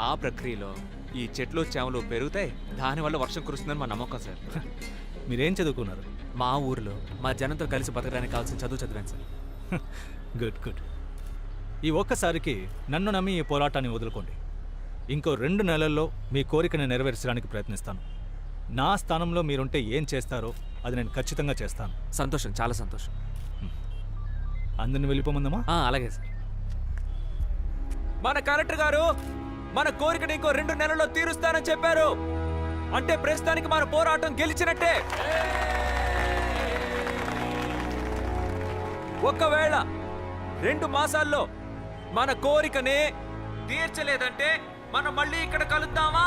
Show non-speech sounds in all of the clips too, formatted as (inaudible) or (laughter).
ఆ ప్రక్రియలో ఈ చెట్లు చేమలు పెరుగుతాయి. దానివల్ల వర్షం కురుస్తుందని మా నమ్మకం సార్. మీరేం చదువుకున్నారు? మా ఊర్లో మా జనంతో కలిసి బతకడానికి కావాల్సిన చదువు చదివాను సార్. Good good. ఈ ఒక్కసారికి నన్ను నమ్మి ఈ పోరాటాన్ని వదులుకోండి. ఇంకో రెండు నెలల్లో మీ కోరికను నెరవేర్చడానికి ప్రయత్నిస్తాను. నా స్థానంలో మీరుంటే ఏం చేస్తారో అది నేను ఖచ్చితంగా చేస్తాను. సంతోషం చాలా సంతోషం. అందరిని వెళ్ళిపోమందమా అలాగే సార్. మన కలెక్టర్ గారు మన కోరికను ఇంకో రెండు నెలల్లో తీరుస్తానని చెప్పారు. అంటే ప్రస్తుతానికి మన పోరాటం గెలిచినట్టే. ఒకవేళ రెండు మాసాల్లో మన కోరికని తీర్చలేదంటే మనం మళ్ళీ ఇక్కడ కలుద్దామా?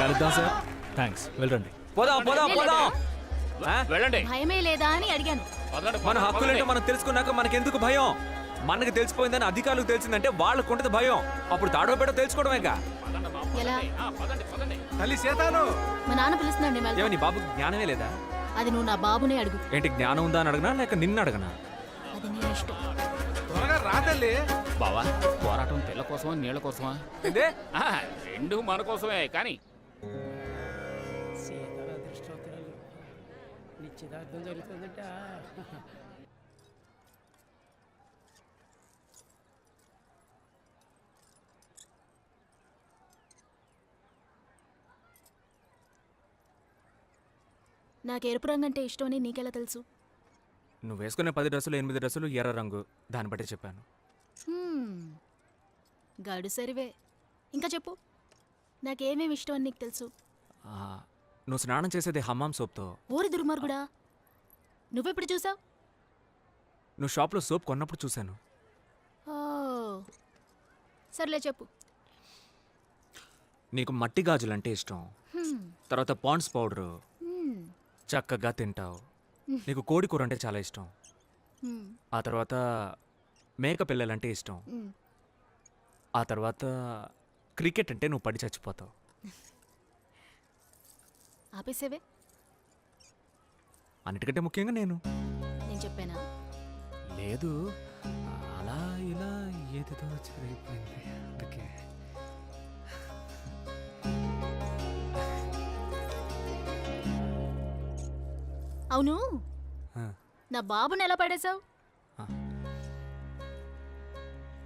కలుద్దాం సార్. థ్యాంక్స్ వెళ్ళండి. పోదాం పోదాం పోదాం? వెళ్ళండి. భయమే లేదా అని అడిగాను. మన హక్కులేంటో మనం తెలుసుకున్నాక మనకెందుకు భయం? మనకు తెలిసిపోయిందని అధికారులకు తెలిసిందంటే వాళ్ళకు ఉంటుంది భయం. అప్పుడు తాడో పెట్టో తెలుసుకోవడమేగా ఎలా? తల్లి సీతాను మా నాన్న పిలుస్తున్నాండి వెళ్తాం. ఏమని బాబు జ్ఞానమే లేదా? అది నువ్వు నా బాబునే అడుగు. ఏంటి జ్ఞానం ఉందా అని అడగనా లేక నిన్ను అడగనా? అది నీ ఇష్టం. త్వరగా రా తల్లి. బావా పోరాటం తెల్ల కోసమా నీళ్ళ కోసమా? ఇదే ఆ, రెండు మన కోసమే కానీ సీతాల అదృష్టోత్తరాలు నిశ్చితార్థం జరుగుతుందట. నాకు ఎరుపు రంగు అంటే ఇష్టమని నీకెలా తెలుసు? నువ్వు వేసుకునే పది డ్రెస్సులు ఎనిమిది డ్రెస్సులు ఎర్ర రంగు. దాన్ని బట్టి చెప్పాను. హ్మ్. గడు సరివే. ఇంకా చెప్పు. నాకేమేమి ఇష్టం అని నీకు తెలుసు? ఆ, నువ్వు స్నానం చేసేది హమ్మాం సోప్తో. ఊరి దుర్మార్గుడా? నువ్వెప్పుడు చూసావు? నువ్వు షాప్లో సోప్ కొన్నప్పుడు చూశాను. ఓ. సర్లే చెప్పు. నీకు మట్టి గాజులు అంటే ఇష్టం. తర్వాత పాండ్స్ పౌడరు. చక్కగా తింటావు. నీకు కోడి కూర అంటే చాలా ఇష్టం. ఆ తర్వాత మేక పిల్లలంటే ఇష్టం. ఆ తర్వాత క్రికెట్ అంటే నువ్వు పడి చచ్చిపోతావు. ఆపేసేవే? అన్నిటికంటే ముఖ్యంగా నేను. నేను చెప్పానా? లేదు. అలా ఇలా ఏదేదో జరిగిపోయింది అందుకే. అవును. నా బాబుని ఎలా పడేశావు.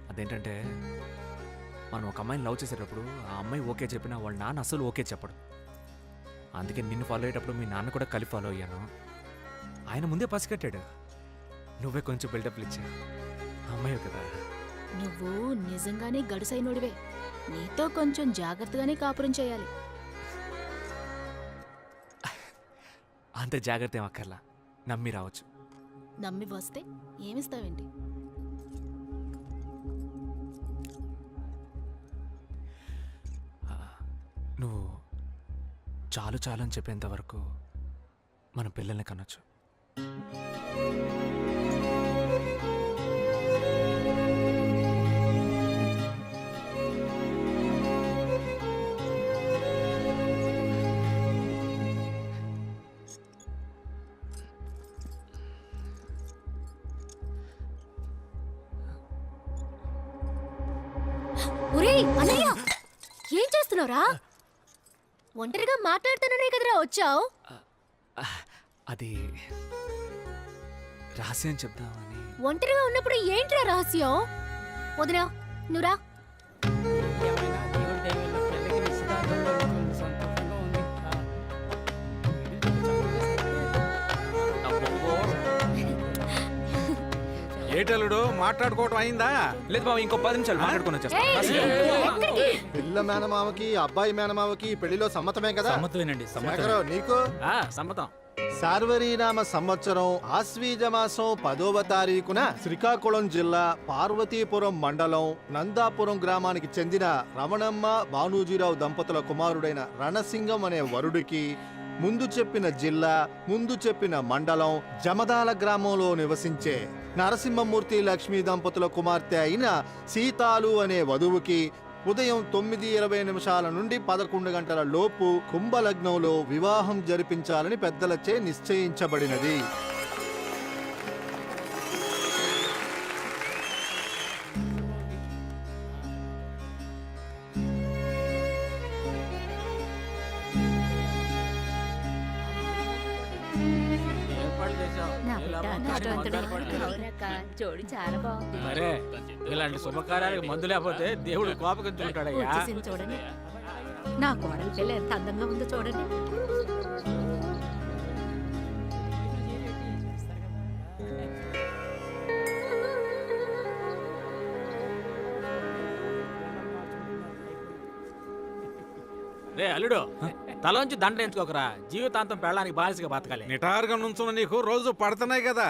అదేంటంటే మనం ఒక అమ్మాయిని లవ్ చేసేటప్పుడు ఆ అమ్మాయి ఓకే చెప్పినా వాళ్ళ నాన్న అసలు ఓకే చెప్పడు. అందుకే నిన్ను ఫాలో అయ్యేటప్పుడు మీ నాన్న కూడా కలిసి ఫాలో అయ్యాను. ఆయన ముందే పసిగట్టాడు నువ్వే కొంచెం బిల్డప్లు ఇచ్చా అమ్మాయి కదా. నువ్వు నిజంగానే గడుసైనోడివే. నీతో కొంచెం జాగ్రత్తగానే కాపురం చేయాలి. అంత జాగ్రత్త ఏం అక్కర్లా. నమ్మి రావచ్చు. నమ్మి వస్తే ఏమిస్తావేంటి? నువ్వు చాలు చాలు అని చెప్పేంత వరకు మన పిల్లల్ని కనొచ్చు. ఒరేయ్ అన్నయ్య! ఏం చేస్తున్నావురా? ఒంటరిగా మాట్లాడుతున్నానే కదరా వచ్చావు? అది రహస్యం చెప్దామని. ఒంటరిగా ఉన్నప్పుడు ఏంట్రా రహస్యం? వదినా నువ్వురా. ఏటలుడు మాట్లాడుకోవటం అయిందా? లేదు బాబు ఇంకో పది నిమిషాలు మాట్లాడుకుని పిల్ల మేనమామకి అబ్బాయి మేనమామకి పెళ్ళిలో సమ్మతమే కదా? సమ్మతమేనండి శేఖరం, నీకు? సమ్మతం. సార్వరీనామ సంవత్సరం ఆశ్వీజ మాసం పదవ తారీఖున శ్రీకాకుళం జిల్లా పార్వతీపురం మండలం నందాపురం గ్రామానికి చెందిన రమణమ్మ భానూజీరావు దంపతుల కుమారుడైన రణసింగం అనే వరుడికి ముందు చెప్పిన జిల్లా ముందు చెప్పిన మండలం జమదాల గ్రామంలో నివసించే నరసింహమూర్తి లక్ష్మీ దంపతుల కుమార్తె అయిన సీతాలు అనే వధువుకి ఉదయం తొమ్మిది ఇరవై నిమిషాల నుండి పదకొండు గంటల లోపు కుంభలగ్నంలో వివాహం జరిపించాలని పెద్దలచే నిశ్చయించబడినది. అవునక్క జోడి చాలా బాగుంది. మరే ఇలాంటి శుభకార్యాలకు మందు లేకపోతే దేవుడు కోపగించుకుంటాడయ్యా వచ్చేసింది చూడండి. నా కోడలి పిల్ల ఎంత అందంగా ఉందో చూడండి. రే అల్లుడు. తలోంచి దండ ఎంచుకోకరా. జీవితాంతం పెళ్ళడానికి బానిసగా బతకాలి. నిటారుగా నుంచున్న నీకు రోజు పడుతున్నాయి కదా.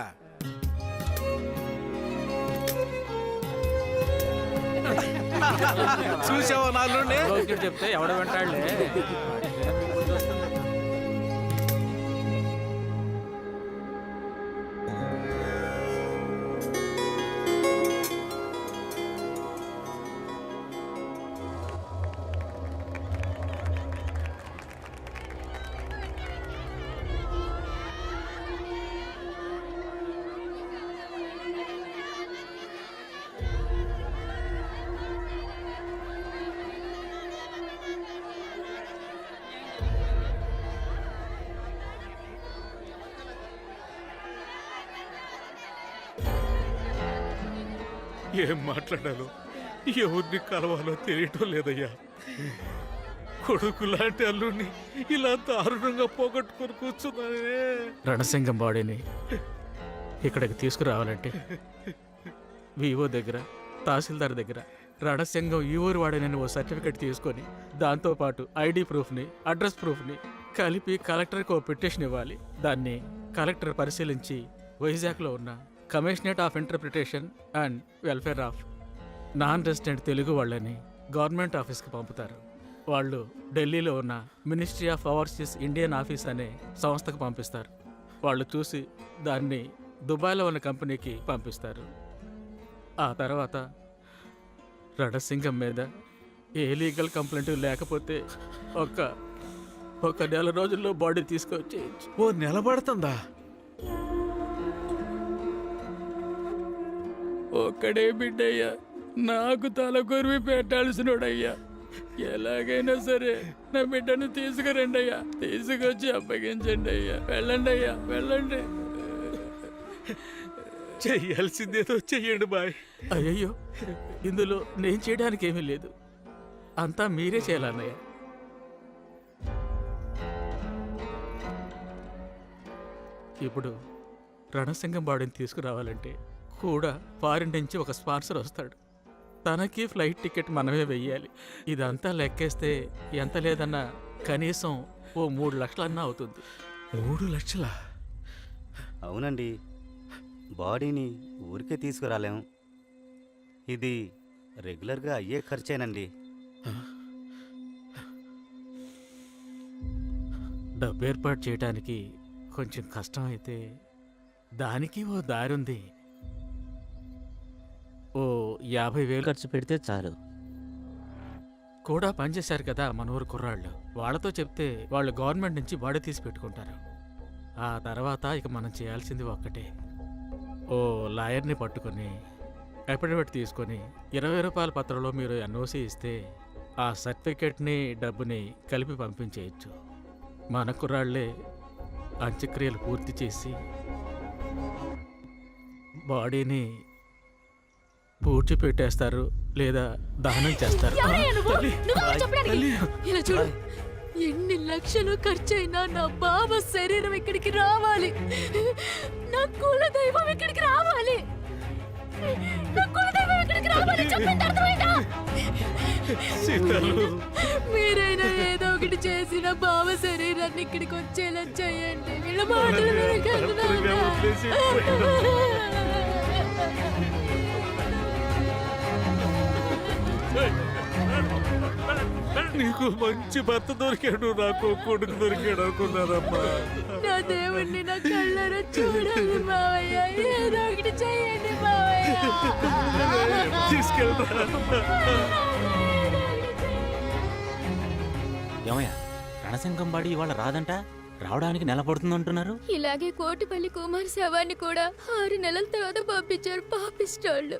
(laughs) చూసావా నాలుగు చెప్తే ఎవడ వెంటాడులే. ఏం మాట్లాడాలో? ఎవరిని కలవాలో తెలియటం లేదయ్యా. కొడుకు లాంటి అల్లుడిని ఇలా దారుణంగా పోగొట్టుకొని కూర్చున్నానే. రణసింగం బాడీని ఇక్కడికి తీసుకురావాలంటే వివో దగ్గర తహసీల్దార్ దగ్గర రణసింగం ఈ ఊరు వాడేనని ఓ సర్టిఫికెట్ తీసుకొని దాంతోపాటు ఐడి ప్రూఫ్ని అడ్రస్ ప్రూఫ్ని కలిపి కలెక్టర్కి ఓ పిటిషన్ ఇవ్వాలి. దాన్ని కలెక్టర్ పరిశీలించి వైజాగ్లో ఉన్న commissionerate of interpretation and welfare of non resident Telugu వాళ్ళని గవర్నమెంట్ ఆఫీస్కి పంపుతారు. వాళ్ళు ఢిల్లీలో ఉన్న ministry of overseas Indian office అనే సంస్థకు పంపిస్తారు. వాళ్ళు చూసి దాన్ని దుబాయ్లో ఉన్న కంపెనీకి పంపిస్తారు. ఆ తర్వాత రణసింగం మీద ఏ లీగల్ కంప్లైంట్ లేకపోతే ఒక ఒక నెల రోజుల్లో బాడీ తీసుకొచ్చి ఓ నిలబడుతుందా? ఒక్కడే బిడ్డయ్యా. నాకు తల కొరివి పెట్టాల్సినోడయ్యా. ఎలాగైనా సరే నా బిడ్డను తీసుకురండి అయ్యా తీసుకొచ్చి అప్పగించండి అయ్యా వెళ్ళండి. అయ్యా వెళ్ళండి చెయ్యాల్సిందేదో చెయ్యండి బాయ్. అయ్యయ్యో ఇందులో నేను చేయడానికి ఏమీ లేదు. అంతా మీరే చేయాలన్నయ్య. ఇప్పుడు రణసింగం బాడీని తీసుకురావాలంటే కూడా ఫారిన్ నుంచి ఒక స్పాన్సర్ వస్తాడు. తనకి ఫ్లైట్ టికెట్ మనమే వెయ్యాలి. ఇదంతా లెక్కేస్తే ఎంత లేదన్నా కనీసం ఓ మూడు లక్షలన్నా అవుతుంది. మూడు లక్షలా? అవునండి. బాడీని ఊరికే తీసుకురాలేం. ఇది రెగ్యులర్గా అయ్యే ఖర్చేనండి. డబ్బు ఏర్పాటు చేయడానికి కొంచెం కష్టం అయితే దానికి ఓ దారుంది. ఓ యాభై వేలు ఖర్చు పెడితే చాలు. కూడా పనిచేశారు కదా మన ఊరు కుర్రాళ్ళు. వాళ్ళతో చెప్తే వాళ్ళు గవర్నమెంట్ నుంచి బాడీ తీసి పెట్టుకుంటారు. ఆ తర్వాత ఇక మనం చేయాల్సింది ఒక్కటే. ఓ లాయర్ని పట్టుకొని అఫిడవిట్ తీసుకొని ఇరవై రూపాయల పత్రంలో మీరు ఎన్ఓసి ఇస్తే ఆ సర్టిఫికెట్ని డబ్బుని కలిపి పంపించేయచ్చు. మన కుర్రాళ్ళే అంత్యక్రియలు పూర్తి చేసి బాడీని పూడ్చి పెట్టేస్తారు లేదా దహనం చేస్తారు. ఎవరయ్యా నువ్వు? నువ్వెవరు చెప్పడానికి? ఇలా చూడు. ఎన్ని లక్షలు ఖర్చయినా నా బాబా శరీరం ఇక్కడికి రావాలి. నా కుల దైవం ఇక్కడికి రావాలి. నా కుల దైవం ఇక్కడికి రావాలి చెప్పింది అర్థమైందా? మీరైనా ఏదో ఒకటి చేసి నా బావ శరీరాన్ని ఇక్కడికి వచ్చేలా చేయండి. వీళ్ళ మాటలు వినకండి (laughs) నీకు మంచి భర్త దొరికాడు నాకు కొడుకు దొరికాడు అనుకున్నారమ్మా. నా దేవుణ్ణి నా కళ్ళారా చూడాలి మావయ్య. ఏదో ఒకటి చేయండి మావయ్య. తీసుకెళ్తా. ఏమయ్యా రణసింగం బాడీ ఇవాళ రాదంట? రావడానికి నెల పడుతుందంటున్నారు? ఇలాగే కోటిపల్లి కుమార్ శవాన్ని కూడా ఆరు నెలల తర్వాత పంపించారు పాపిస్టోళ్ళు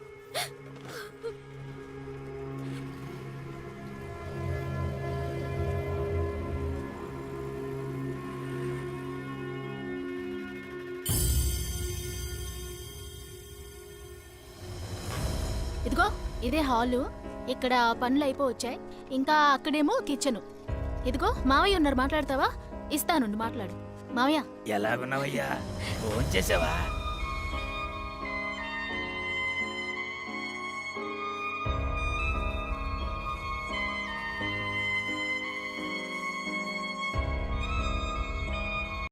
ఇదే హాలు. ఇక్కడ పనులు అయిపోవచ్చాయి. ఇంకా అక్కడేమో కిచెను. ఇదిగో మావయ్య ఉన్నారు మాట్లాడతావా? ఇస్తానుండి మాట్లాడు. మావయ్య. ఎలాగున్నావయ్యా? ఫోన్ చేసావా?